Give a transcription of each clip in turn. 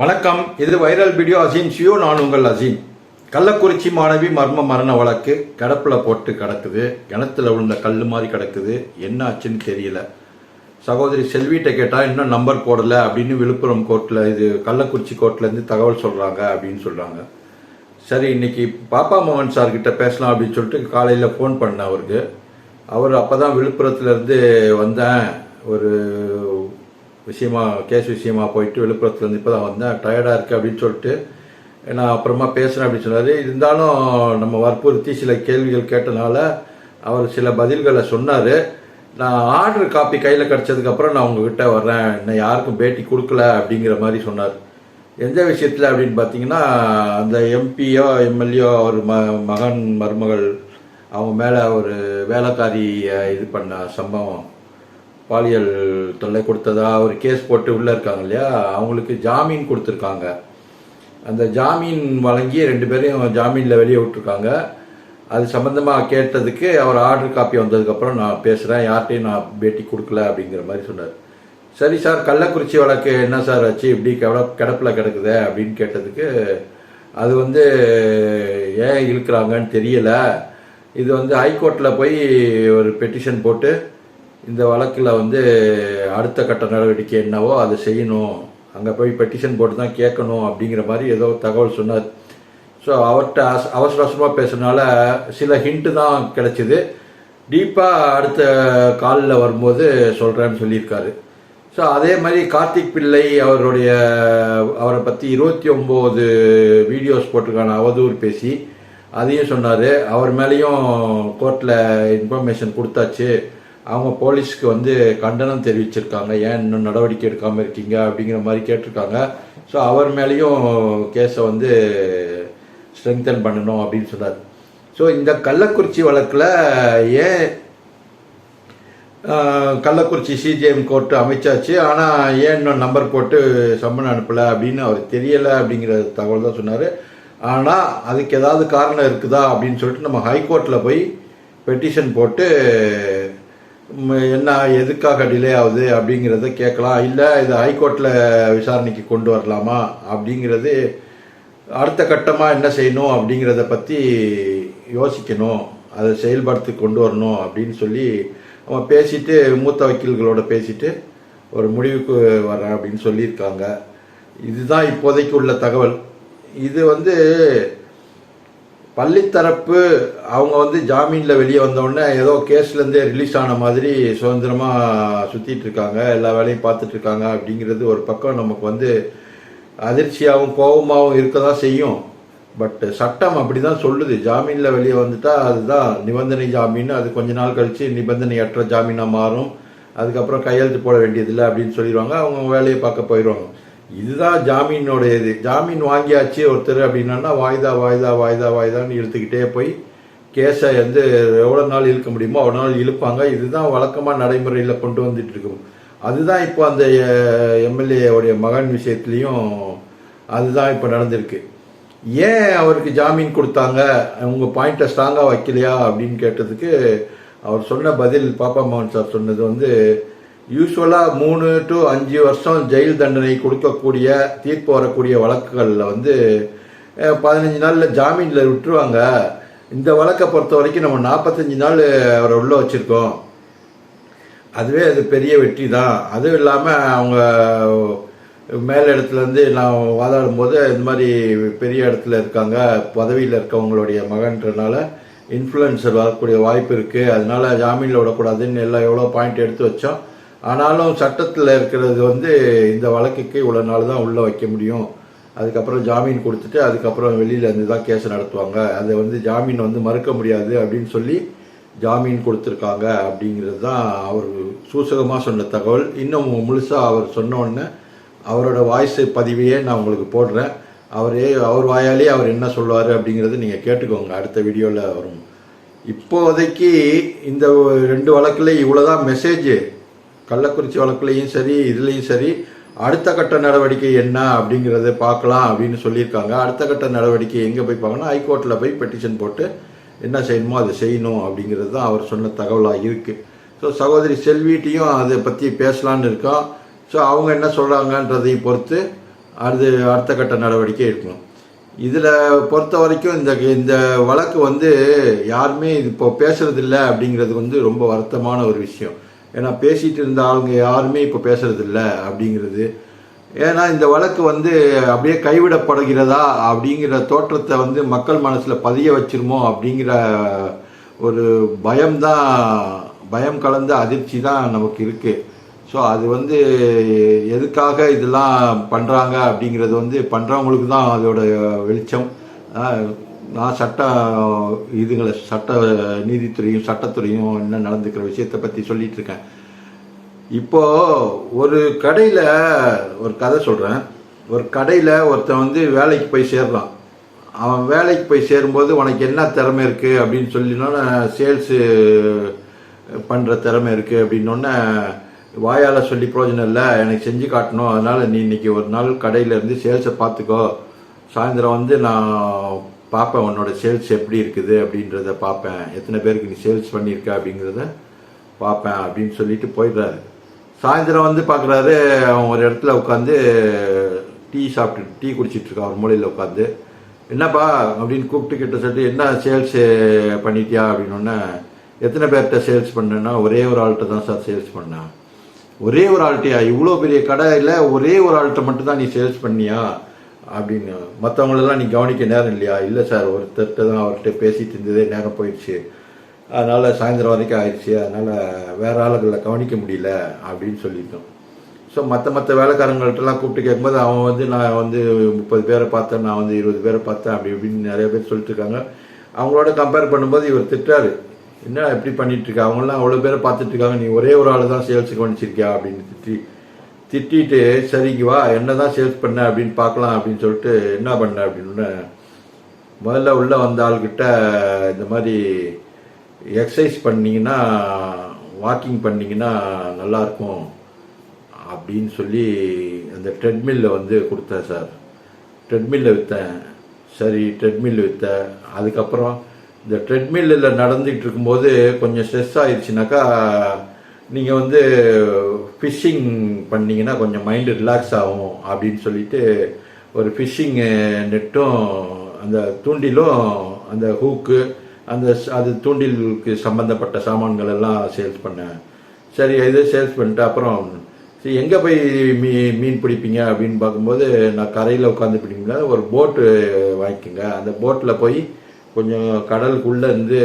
வணக்கம். இது viral video Azeem. ஷியோ நான் உங்கள் அசீம். கள்ளக்குறிச்சி மாணவி மர்ம மரண வழக்கு கிடப்பில் போட்டு கிடக்குது. கிணத்துல விழுந்த கல் மாதிரி கிடக்குது. என்ன ஆச்சுன்னு தெரியல. சகோதரி செல்விகிட்ட கேட்டால் இன்னும் நம்பர் போடலை அப்படின்னு விழுப்புரம் கோர்ட்டில் இது கள்ளக்குறிச்சி கோர்ட்லேருந்து தகவல் சொல்கிறாங்க அப்படின்னு சொல்கிறாங்க சரி இன்னைக்கு பாப்பா மோகன் சார்கிட்ட பேசலாம் அப்படின்னு சொல்லிட்டு காலையில் ஃபோன் பண்ணேன் அவருக்கு. அவர் அப்போ தான் விழுப்புரத்துலேருந்து வந்தேன். ஒரு விஷயமா கேஸ் விஷயமா போயிட்டு விழுப்புரத்துலேருந்து இப்போ தான் வந்தேன். டயர்டாக இருக்குது அப்படின்னு சொல்லிட்டு நான் அப்புறமா பேசுகிறேன் அப்படின்னு சொன்னார். இருந்தாலும் நம்ம வற்புறுத்தி சில கேள்விகள் கேட்டனால அவர் சில பதில்களை சொன்னார். நான் ஆர்டர் காப்பி கையில் கிடச்சதுக்கப்புறம் நான் உங்ககிட்ட வர்றேன். இன்னும் யாருக்கும் பேட்டி கொடுக்கல அப்படிங்கிற மாதிரி சொன்னார். எந்த விஷயத்தில் அப்படின்னு பார்த்தீங்கன்னா அந்த எம்பியோ எம்எல்ஏ அவர் ம மகன் மருமகள் அவங்க மேலே ஒரு வேலைக்காரியை இது பண்ண சம்பவம். பாலியல் தொல்லை கொடுத்ததா ஒரு கேஸ் போட்டு உள்ளே இருக்காங்க இல்லையா? அவங்களுக்கு ஜாமீன் கொடுத்துருக்காங்க. அந்த ஜாமீன் வழங்கி ரெண்டு பேரையும் ஜாமீனில் வெளியே விட்டுருக்காங்க. அது சம்மந்தமாக கேட்டதுக்கு அவர் ஆர்டர் காப்பி வந்ததுக்கப்புறம் நான் பேசுகிறேன் யார்கிட்டையும் நான் பேட்டி கொடுக்கல அப்படிங்கிற மாதிரி சொன்னார். சரி சார் கள்ளக்குறிச்சி வழக்கு என்ன சார் ஆச்சு? இப்படி கெவல கிடப்பில் கிடக்குதே அப்படின்னு கேட்டதுக்கு அது வந்து ஏன் இழுக்கிறாங்கன்னு தெரியலை. இது வந்து ஹைகோர்ட்டில் போய் ஒரு பெட்டிஷன் போட்டு இந்த வழக்கில் வந்து அடுத்த கட்ட நடவடிக்கை என்னவோ அதை செய்யணும். அங்கே போய் பெட்டிஷன் போட்டு தான் கேட்கணும் அப்படிங்கிற மாதிரி ஏதோ தகவல் சொன்னார். ஸோ அவர்கிட்ட அஸ் அவசர அவசரமாக பேசுறதுனால சில ஹிண்ட்டு தான் கிடச்சிது. டீப்பாக அடுத்த காலில் வரும்போது சொல்கிறேன்னு சொல்லியிருக்காரு. ஸோ அதே மாதிரி கார்த்திக் பிள்ளை அவருடைய அவரை பற்றி இருபத்தி ஒம்போது வீடியோஸ் போட்டிருக்கான அவதூறு பேசி அதையும் சொன்னார். அவர் மேலேயும் கோர்ட்டில் இன்ஃபர்மேஷன் கொடுத்தாச்சு. அவங்க போலீஸ்க்கு வந்து கண்டனம் தெரிவிச்சிருக்காங்க. ஏன் இன்னும் நடவடிக்கை எடுக்காமல் இருக்கீங்க? அப்படிங்கிற மாதிரி கேட்டிருக்காங்க. ஸோ அவர் மேலேயும் கேஸை வந்து ஸ்ட்ரெங்தன் பண்ணணும் அப்படின்னு சொன்னார். ஸோ இந்த கள்ளக்குறிச்சி வழக்கில் ஏன் கள்ளக்குறிச்சி சிஜிஎம் கோர்ட்டு அமைச்சாச்சு? ஆனால் ஏன் இன்னும் நம்பர் போட்டு சம்மன் அனுப்பலை அப்படின்னு அவர் தெரியலை அப்படிங்கிற தகவல் தான் சொன்னார். ஆனால் அதுக்கு ஏதாவது காரணம் இருக்குதா அப்படின்னு சொல்லிட்டு நம்ம ஹைகோர்ட்டில் போய் பெட்டிஷன் போட்டு என்ன எதுக்காக டிலே ஆகுது அப்படிங்கிறத கேட்கலாம். இல்லை இது ஹைகோர்ட்டில் விசாரணைக்கு கொண்டு வரலாமா அப்படிங்கிறது அடுத்த கட்டமாக என்ன செய்யணும் அப்படிங்கிறத பற்றி யோசிக்கணும். அதை செயல்படுத்தி கொண்டு வரணும் அப்படின்னு சொல்லி அவன் பேசிட்டு மூத்த வக்கீல்களோட பேசிட்டு ஒரு முடிவுக்கு வரேன் அப்படின்னு சொல்லியிருக்காங்க. இதுதான் இப்போதைக்கு உள்ள தகவல். இது வந்து பள்ளித்தரப்பு அவங்க வந்து ஜாமீனில் வெளியே வந்தோடனே ஏதோ கேஸ்லேருந்தே ரிலீஸ் ஆன மாதிரி சுதந்திரமாக சுற்றிட்டு இருக்காங்க. எல்லா வேலையும் பார்த்துட்டு இருக்காங்க அப்படிங்கிறது ஒரு பக்கம் நமக்கு வந்து அதிர்ச்சியாகவும் கோபமாகவும் இருக்க தான் செய்யும். பட் சட்டம் அப்படி தான் சொல்லுது. ஜாமீனில் வெளியே வந்துட்டா அதுதான் நிபந்தனை ஜாமீன். அது கொஞ்ச நாள் கழித்து நிபந்தனையற்ற ஜாமீனாக மாறும். அதுக்கப்புறம் கையெழுத்து போட வேண்டியதில்லை அப்படின்னு சொல்லிடுவாங்க. அவங்க வேலையை பார்க்க போயிடுவாங்க. இதுதான் ஜாமீனோட இது ஜாமீன் வாங்கியாச்சு ஒருத்தர் அப்படின்னா வாய்தா வாய்தா வாய்தா வாய்தான்னு இழுத்துக்கிட்டே போய் கேஸை வந்து எவ்வளோ நாள் இழுக்க முடியுமோ அவ்வளோ நாள் இழுப்பாங்க. இதுதான் வழக்கமாக நடைமுறையில் கொண்டு வந்துட்டு இருக்கும். அதுதான் இப்போ அந்த எம்எல்ஏவுடைய மகன் விஷயத்துலேயும் அதுதான் இப்போ நடந்திருக்கு. ஏன் அவருக்கு ஜாமீன் கொடுத்தாங்க? உங்கள் பாயிண்ட்டை ஸ்ட்ராங்காக வைக்கலையா அப்படின்னு கேட்டதுக்கு அவர் சொன்ன பதில் பாப்பா மோகன் சார் சொன்னது வந்து யூஸ்வலாக மூணு டு அஞ்சு வருஷம் ஜெயில் தண்டனை கொடுக்கக்கூடிய தீர்ப்பு வரக்கூடிய வழக்குகளில் வந்து பதினஞ்சு நாளில் ஜாமீனில் விட்டுருவாங்க. இந்த வழக்கை பொறுத்த வரைக்கும் நம்ம நாற்பத்தஞ்சு நாள் அவரை உள்ளே வச்சுருக்கோம். அதுவே அது பெரிய வெற்றி தான். அதுவும் இல்லாமல் அவங்க மேல் இடத்துலேருந்து நான் வாதாடும் போது இந்த மாதிரி பெரிய இடத்துல இருக்காங்க பதவியில் இருக்கவங்களுடைய மகன்றனால இன்ஃப்ளூயன்சர் வரக்கூடிய வாய்ப்பு இருக்குது அதனால ஜாமீனில் விடக்கூடாதுன்னு எல்லாம் எவ்வளோ பாயிண்ட் எடுத்து வச்சோம். ஆனாலும் சட்டத்தில் இருக்கிறது வந்து இந்த வழக்குக்கு இவ்வளோ நாள் தான் உள்ளே வைக்க முடியும். அதுக்கப்புறம் ஜாமீன் கொடுத்துட்டு அதுக்கப்புறம் வெளியில் இருந்து தான் கேஸ் நடத்துவாங்க. அதை வந்து ஜாமீன் வந்து மறுக்க முடியாது அப்படின்னு சொல்லி ஜாமீன் கொடுத்துருக்காங்க அப்படிங்கிறது தான் அவர் சூசகமாக சொன்ன தகவல். இன்னும் முழுசாக அவர் சொன்ன உடனே அவரோட வாய்ஸ் பதிவையே நான் உங்களுக்கு போடுறேன். அவரே அவர் வாயாலே அவர் என்ன சொல்லுவார் அப்படிங்கிறது நீங்கள் கேட்டுக்கோங்க. அடுத்த வீடியோவில் வரும். இப்போதைக்கு இந்த ரெண்டு வழக்கில் இவ்வளோதான் மெசேஜ் கள்ளக்குறிச்சி வழக்குலையும் சரி இதுலேயும் சரி அடுத்த கட்ட நடவடிக்கை என்ன அப்படிங்கிறத பார்க்கலாம் அப்படின்னு சொல்லியிருக்காங்க. அடுத்த கட்ட நடவடிக்கை எங்கே போய் பார்க்கணும் ஹைகோர்ட்டில் போய் பெட்டிஷன் போட்டு என்ன செய்யணுமோ அதை செய்யணும் அப்படிங்கிறது தான் அவர் சொன்ன தகவலாக இருக்குது ஸோ சகோதரி செல்விட்டையும் அதை பற்றி பேசலான்னு இருக்கோம். ஸோ அவங்க என்ன சொல்கிறாங்கன்றதை பொறுத்து அது அடுத்த கட்ட நடவடிக்கை இருக்கும் இதில் பொறுத்த வரைக்கும் இந்த இந்த வழக்கு வந்து யாருமே இது இப்போ பேசுகிறதில்ல அப்படிங்கிறது வந்து ரொம்ப வருத்தமான ஒரு விஷயம். ஏன்னா பேசிட்டு இருந்த ஆளுங்க யாருமே இப்போ பேசுறதில்ல அப்படிங்கிறது. ஏன்னா இந்த வழக்கு வந்து அப்படியே கைவிடப்படுகிறதா அப்படிங்கிற தோற்றத்தை வந்து மக்கள் மனசில் பதிய வச்சிருமோ அப்படிங்கிற ஒரு பயம்தான் பயம் கலந்த அதிர்ச்சி தான் நமக்கு இருக்குது ஸோ அது வந்து எதுக்காக இதெல்லாம் பண்ணுறாங்க அப்படிங்கிறது வந்து பண்ணுறவங்களுக்கு தான் அதோட வெளிச்சம். நான் சட்ட இதுங்களை சட்ட நீதித்துறையும் சட்டத்துறையும் என்ன நடந்துக்கிற விஷயத்தை பற்றி சொல்லிட்டு இருக்கேன் இப்போ ஒரு கடையில் ஒரு கதை சொல்கிறேன் ஒரு கடையில் ஒருத்தன் வந்து வேலைக்கு போய் சேர்றான் அவன் வேலைக்கு போய் சேரும்போது உனக்கு என்ன திறமை இருக்குது அப்படின்னு சொல்லினோன்னே சேல்ஸு பண்ணுற திறமை இருக்குது அப்படின்னோடனே வாயால் சொல்லி பிரயோஜனம் இல்லை எனக்கு செஞ்சு காட்டணும். அதனால் நீ இன்னைக்கு ஒரு நாள் கடையிலேருந்து சேல்ஸை பார்த்துக்கோ. சாயந்தரம் வந்து நான் பார்ப்பேன் உன்னோட சேல்ஸ் எப்படி இருக்குது? அப்படின்றத பார்ப்பேன் எத்தனை பேருக்கு நீ சேல்ஸ் பண்ணியிருக்க? அப்படிங்கிறத பார்ப்பேன் அப்படின்னு சொல்லிட்டு போயிடுறாரு. சாயந்தரம் வந்து பார்க்குறாரு அவன் ஒரு இடத்துல உட்காந்து டீ சாப்பிட்டு டீ குடிச்சிட்ருக்கான் ஒரு மூலையில் உட்காந்து. என்னப்பா? அப்படின்னு கூப்பிட்டு கிட்ட சொல்லிட்டு என்ன சேல்ஸ் பண்ணிட்டியா? அப்படின்னோடனே எத்தனை பேர்கிட்ட சேல்ஸ் பண்ணேன்னா ஒரே ஒரு ஆள்கிட்ட தான் சார் சேல்ஸ் பண்ணேன். ஒரே ஒரு ஆள்கிட்டயா? இவ்வளோ பெரிய கடையில் ஒரே ஒரு ஆள்கிட்ட மட்டும் தான் நீ சேல்ஸ் பண்ணியா? அப்படின்னு. மற்றவங்களெல்லாம் நீ கவனிக்க நேரம் இல்லையா? இல்லை சார் ஒருத்தர்கிட்ட தான் அவர்கிட்ட பேசிட்டு இருந்ததே நேரம் போயிடுச்சு. அதனால் சாயந்தரம் வரைக்கும் ஆயிடுச்சு. அதனால் வேற ஆளுகளை கவனிக்க முடியல அப்படின்னு சொல்லிட்டோம். ஸோ மற்ற மற்ற வேலைக்காரங்கள்ட்டலாம் கூப்பிட்டு கேட்கும்போது அவன் வந்து நான் வந்து முப்பது பேரை பார்த்தேன் நான் வந்து இருபது பேரை பார்த்தேன் அப்படி இப்படின்னு நிறைய பேர் சொல்லிட்டு இருக்காங்க. அவங்களோட கம்பேர் பண்ணும்போது இவர் திட்டாரு என்ன எப்படி பண்ணிட்டு அவங்களாம் அவ்வளோ பேரை பார்த்துட்டு இருக்காங்க. நீ ஒரே ஒரு ஆள் தான் சேல்ஸுக்கு கவனிச்சிருக்கியா அப்படின்னு திட்டி திட்டிட்டு சரிங்க வா என்ன தான் சேல்ஸ் பண்ண? அப்படின்னு பார்க்கலாம் அப்படின்னு சொல்லிட்டு என்ன பண்ண? அப்படின்னு. முதல்ல உள்ளே வந்த ஆள்கிட்ட இந்த மாதிரி எக்ஸசைஸ் பண்ணிங்கன்னா வாக்கிங் பண்ணீங்கன்னா நல்லாயிருக்கும் அப்படின்னு சொல்லி அந்த ட்ரெட்மில்ல வந்து கொடுத்தேன் சார் ட்ரெட்மில்ல விற்றேன் சரி ட்ரெட்மில் விற்றேன் அதுக்கப்புறம் இந்த ட்ரெட்மில்லில் நடந்துகிட்டு இருக்கும்போது கொஞ்சம் ஸ்ட்ரெஸ் ஆயிடுச்சுனாக்கா நீங்கள் வந்து ஃபிஷ்ஷிங் பண்ணீங்கன்னா கொஞ்சம் மைண்டு ரிலாக்ஸ் ஆகும் அப்படின்னு சொல்லிட்டு ஒரு ஃபிஷ்ஷிங் நெட்டும் அந்த தூண்டிலும் அந்த ஹூக்கு அந்த அது தூண்டிலுக்கு சம்மந்தப்பட்ட சாமான்கள் எல்லாம் சேல்ஸ் பண்ணேன். சரி இது சேல்ஸ் பண்ணிட்டு அப்புறம் சரி எங்கே போய் மீ மீன் பிடிப்பீங்க அப்படின்னு பார்க்கும்போது நான் கரையில் உட்காந்து பிடிக்கல ஒரு போட்டு வாங்கிக்கோங்க. அந்த போட்டில் போய் கொஞ்சம் கடலுக்குள்ளே இருந்து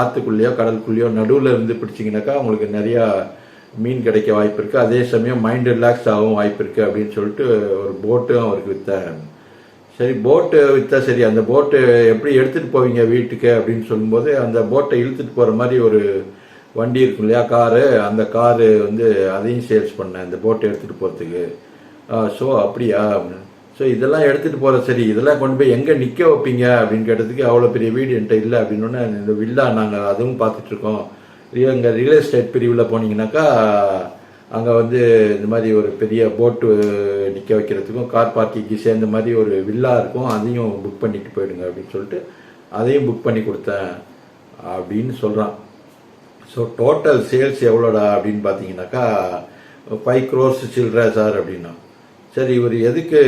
ஆற்றுக்குள்ளேயோ கடலுக்குள்ளேயோ நடுவில் இருந்து பிடிச்சிங்கனாக்கா உங்களுக்கு நிறையா மீன் கிடைக்க வாய்ப்பு இருக்குது அதே சமயம் மைண்ட் ரிலாக்ஸ் ஆகவும் வாய்ப்பு இருக்குது அப்படின்னு சொல்லிட்டு ஒரு போட்டும் அவருக்கு விற்றேன் சரி போட்டு விற்றா சரி அந்த போட்டு எப்படி எடுத்துகிட்டு போவீங்க வீட்டுக்கு அப்படின்னு சொல்லும்போது அந்த போட்டை இழுத்துட்டு போகிற மாதிரி ஒரு வண்டி இருக்கும் இல்லையா காரு அந்த காரு வந்து அதையும் சேல்ஸ் பண்ணேன் இந்த போட்டை எடுத்துகிட்டு போகிறதுக்கு ஸோ அப்படியா? ஸோ இதெல்லாம் எடுத்துகிட்டு போகிற சரி இதெல்லாம் கொண்டு போய் எங்கே நிற்க வைப்பீங்க அப்படின்னு கேட்டதுக்கு அவ்வளோ பெரிய வீடு என்கிட்ட இல்லை அப்படின்னோடனே இந்த வில்லா நாங்கள் அதுவும் பார்த்துட்ருக்கோம் இங்கே ரியல் எஸ்டேட் பிரிவில் போனீங்கன்னாக்கா அங்கே வந்து இந்த மாதிரி ஒரு பெரிய போட்டு நிற்க வைக்கிறதுக்கும் கார் பார்க்கிங்க்கு சேர்ந்த மாதிரி ஒரு வில்லா இருக்கும். அதையும் புக் பண்ணிட்டு போயிடுங்க அப்படின்னு சொல்லிட்டு அதையும் புக் பண்ணி கொடுத்தேன் அப்படின்னு சொல்கிறான் ஸோ டோட்டல் சேல்ஸ் எவ்வளோடா அப்படின்னு பார்த்தீங்கன்னாக்கா ஃபைவ் க்ரோர்ஸ் சில்லற சார் அப்படின்னா. சரி இவர் எதுக்கு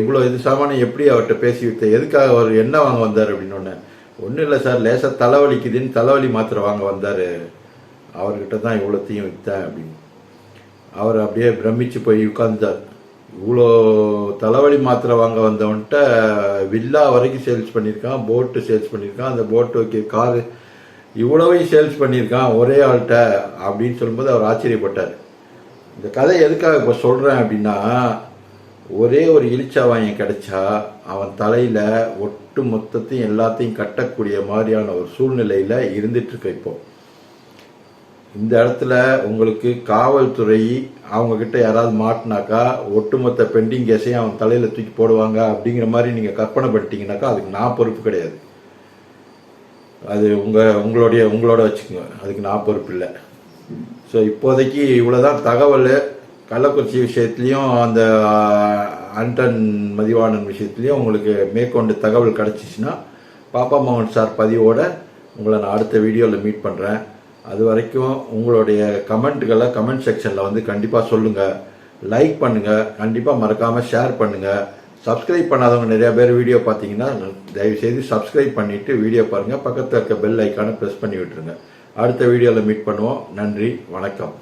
இவ்வளோ இது சாமானம் எப்படி அவர்கிட்ட பேசி வித்த எதுக்காக அவர் என்ன வாங்க வந்தார் அப்படின்னு ஒன்று ஒன்றும் இல்லை சார் லேசாக தலைவலிக்குதுன்னு தலைவலி மாத்திரை வாங்க வந்தார். அவர்கிட்ட தான் இவ்வளோத்தையும் விற்றேன் அப்படின்னு. அவர் அப்படியே பிரமிச்சு போய் உட்கார்ந்தார். இவ்வளோ தலைவலி மாத்திரை வாங்க வந்தவன்ட்ட வில்லா வரைக்கும் சேல்ஸ் பண்ணியிருக்கான் போட்டு சேல்ஸ் பண்ணியிருக்கான். அந்த போட்டு வைக்க காரு இவ்வளவையும் சேல்ஸ் பண்ணியிருக்கான் ஒரே ஆள்கிட்ட அப்படின்னு சொல்லும்போது அவர் ஆச்சரியப்பட்டார். இந்த கதை எதுக்காக இப்போ சொல்கிறேன் அப்படின்னா ஒரே ஒரு இளிச்சாவாயம் கிடைச்சா அவன் தலையில் ஒட்டு மொத்தத்தையும் எல்லாத்தையும் கட்டக்கூடிய மாதிரியான ஒரு சூழ்நிலையில் இருந்துட்டு இருக்க இப்போ. இந்த இடத்துல உங்களுக்கு காவல்துறை அவங்க கிட்ட யாராவது மாட்டினாக்கா ஒட்டுமொத்த பெண்டிங் கேஸையும் அவன் தலையில தூக்கி போடுவாங்க அப்படிங்கிற மாதிரி நீங்க கற்பனை பண்ணிட்டீங்கனாக்கா அதுக்கு நான் பொறுப்பு கிடையாது. அது உங்க உங்களுடைய உங்களோட வச்சுக்கோங்க. அதுக்கு நான் பொறுப்பு இல்லை. ஸோ இப்போதைக்கு இவ்வளோதான் தகவல். கள்ளக்குறிச்சி விஷயத்துலையும் அந்த அண்டன் மதிவாணன் விஷயத்துலையும் உங்களுக்கு மேற்கொண்டு தகவல் கிடச்சிச்சின்னா பாப்பா மோகன் சார் பதிவோடு உங்களை நான் அடுத்த வீடியோவில் மீட் பண்ணுறேன் அது வரைக்கும் உங்களுடைய கமெண்ட்டுகளை கமெண்ட் செக்ஷனில் வந்து கண்டிப்பாக சொல்லுங்கள் லைக் பண்ணுங்கள் கண்டிப்பாக மறக்காமல் ஷேர் பண்ணுங்கள் சப்ஸ்கிரைப் பண்ணாதவங்க நிறையா பேர் வீடியோ பார்த்தீங்கன்னா தயவு செய்து சப்ஸ்கிரைப் பண்ணிவிட்டு வீடியோ பாருங்கள் பக்கத்தில் இருக்க பெல் ஐக்கானை ப்ரெஸ் பண்ணி விட்டுருங்க. அடுத்த வீடியோவில் மீட் பண்ணுவோம். நன்றி. வணக்கம்.